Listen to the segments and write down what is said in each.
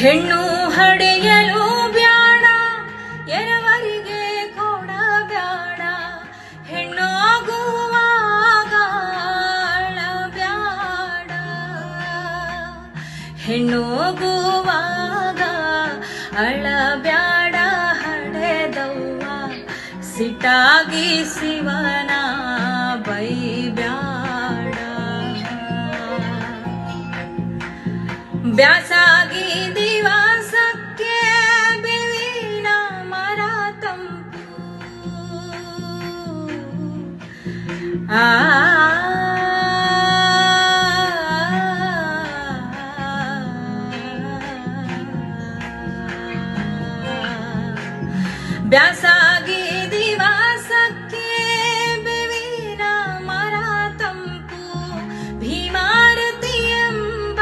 ಹೆಣ್ಣು ಹಡೆಯಲು ಬ್ಯಾಡ, ಎರವರಿಗೆ ಕೊಡ ಬ್ಯಾಡ, ಹೆಣ್ಣು ಆಗುವಾಗ ಬ್ಯಾಡ. ಹೆಣ್ಣು ಹೋಗುವಾಗ ಅಳಬ್ಯಾಡ ಹಡೆದವ್ವ ಸಿಟಾಗಿ ಶಿವನ ಬೈಬ್ಯಾಡ. ಬ್ಯಾಸಾಗಿ ಬ್ಯಾಸಾಗಿ ದಿವಸಕ್ಕೆ ಬೇವಿನ ಮರ ತಂಪು ಭೀಮಾರತಿ ಎಂಬ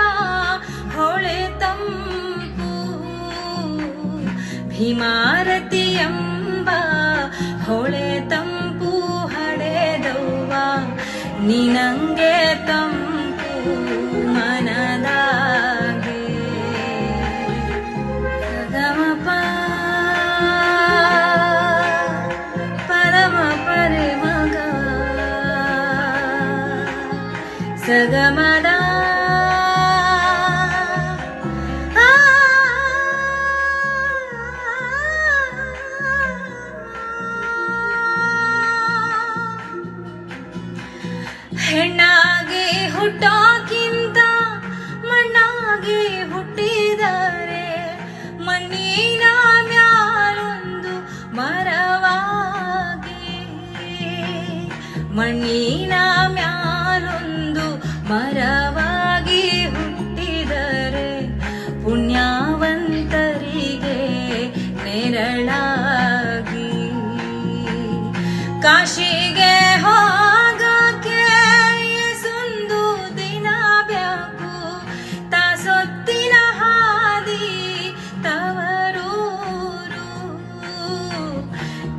ಹೊಳೆ ತಂಪು. ಭೀಮಾರತಿ ಎಂಬ ಹೊಳೆ ತಂಪು. ನಿನಂಗೆ ತಂಪು ಮನದಾಗೆ ಗಮಪ ಪರಮ ಪರೆ ಮಗ ಸಗಮದ ಹೆಣ್ಣಾಗಿ ಹುಟ್ಟೋಕ್ಕಿಂತ ಮಣ್ಣಾಗಿ ಹುಟ್ಟಿದರೆ ಮಣ್ಣಿನ ಮ್ಯಾಲೊಂದು ಮರವಾಗಿ. ಮಣ್ಣಿನ ಮ್ಯಾಲೊಂದು ಮರವಾಗಿ ಹುಟ್ಟಿದರೆ ಪುಣ್ಯವಂತರಿಗೆ ನೆರಳಾಗಿ. ಕಾಶಿಗೆ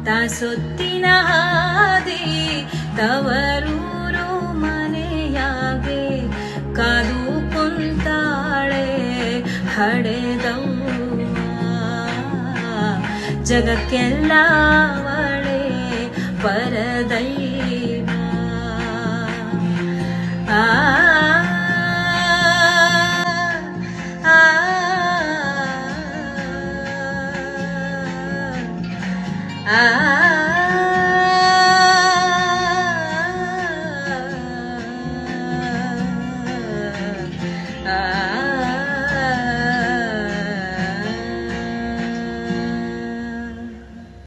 ತಾಸೊತ್ತಿನ ಹಾದಿ ತವರೂರು ಮನೆಯಾಗೆ ಕಾದು ಕುಂತಾಳೆ ಹಡೆದವ್ವ. ಜಗಕ್ಕೆಲ್ಲ ಅವಳೆ ಪರದೈವ ah.